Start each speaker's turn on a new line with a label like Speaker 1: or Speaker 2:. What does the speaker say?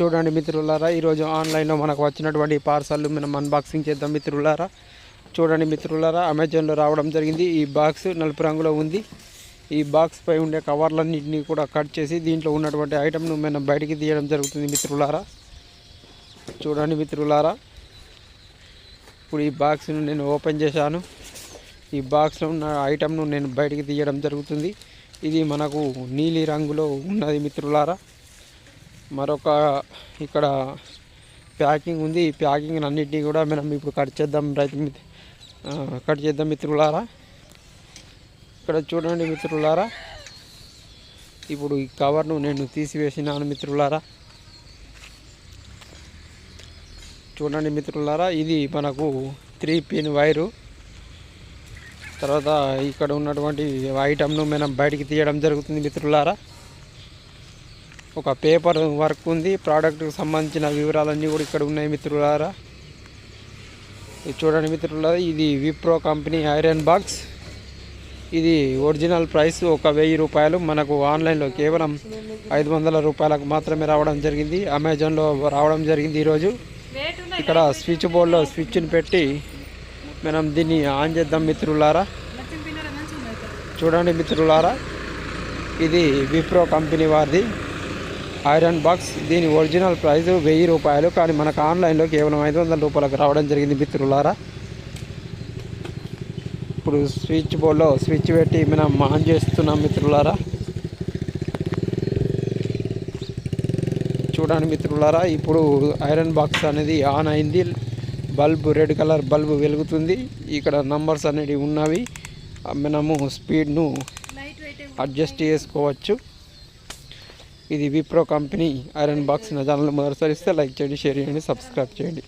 Speaker 1: చూడండి మిత్రులారా ఈరోజు ఆన్లైన్లో మనకు వచ్చినటువంటి పార్సల్ మనం అన్బాక్సింగ్ చేద్దాం మిత్రులారా. చూడండి మిత్రులారా అమెజాన్లో రావడం జరిగింది. ఈ బాక్స్ నలుపు రంగులో ఉంది. ఈ బాక్స్ పై ఉండే కవర్లన్నింటినీ కూడా కట్ చేసి దీంట్లో ఉన్నటువంటి ఐటమ్ను మనం బయటికి తీయడం జరుగుతుంది మిత్రులారా. చూడండి మిత్రులారా ఇప్పుడు ఈ బాక్స్ను నేను ఓపెన్ చేశాను. ఈ బాక్స్లో ఉన్న ఐటమ్ను నేను బయటికి తీయడం జరుగుతుంది. ఇది మనకు నీలి రంగులో ఉన్నది మిత్రులారా. మరొక ఇక్కడ ప్యాకింగ్ ఉంది. ఈ ప్యాకింగ్ అన్నింటినీ కూడా మనం ఇప్పుడు కట్ చేద్దాం రైతు కట్ చేద్దాం మిత్రులారా. ఇక్కడ చూడండి మిత్రులారా. ఇప్పుడు ఈ కవర్ను నేను తీసివేసినాను మిత్రులారా. చూడండి మిత్రులారా ఇది మనకు త్రీ పిన్ వైరు. తర్వాత ఇక్కడ ఉన్నటువంటి ఐటమ్ను మనం బయటికి తీయడం జరుగుతుంది మిత్రులారా. ఒక పేపర్ వర్క్ ఉంది. ప్రోడక్ట్కి సంబంధించిన వివరాలన్నీ కూడా ఇక్కడ ఉన్నాయి మిత్రులారా. చూడండి మిత్రులారా ఇది విప్రో కంపెనీ ఐరన్ బాక్స్ ఇది ఒరిజినల్ ప్రైస్ ఒక వెయ్యి రూపాయలు. మనకు ఆన్లైన్లో కేవలం ఐదు వందల రూపాయలకు మాత్రమే రావడం జరిగింది. అమెజాన్లో రావడం జరిగింది ఈరోజు. ఇక్కడ స్విచ్ బోర్డ్లో స్విచ్ని పెట్టి మనం దీన్ని ఆన్ చేద్దాం మిత్రులారా. చూడండి మిత్రులారా ఇది విప్రో కంపెనీ వారిది. Iron box. దీని ఒరిజినల్ ప్రైస్ వెయ్యి రూపాయలు. కానీ మనకు ఆన్లైన్లో కేవలం ఐదు వందల రూపాయలకు రావడం జరిగింది మిత్రులారా. ఇప్పుడు స్విచ్ బోర్డ్లో స్విచ్ పెట్టి మనం ఆన్ చేస్తున్నాం మిత్రులారా. చూడండి మిత్రులారా ఇప్పుడు ఐరన్ బాక్స్ అనేది ఆన్ అయింది. బల్బ్ రెడ్ కలర్ బల్బ్ వెలుగుతుంది. ఇక్కడ నంబర్స్ అనేవి ఉన్నవి. మనము స్పీడ్ను అడ్జస్ట్ చేసుకోవచ్చు. ఇది విప్రో కంపెనీ. ఐరన్ బాక్స్ నా ఛానల్ మొదటిసారి ఇస్తే లైక్ చేయండి షేర్ చేయండి సబ్స్క్రైబ్ చేయండి.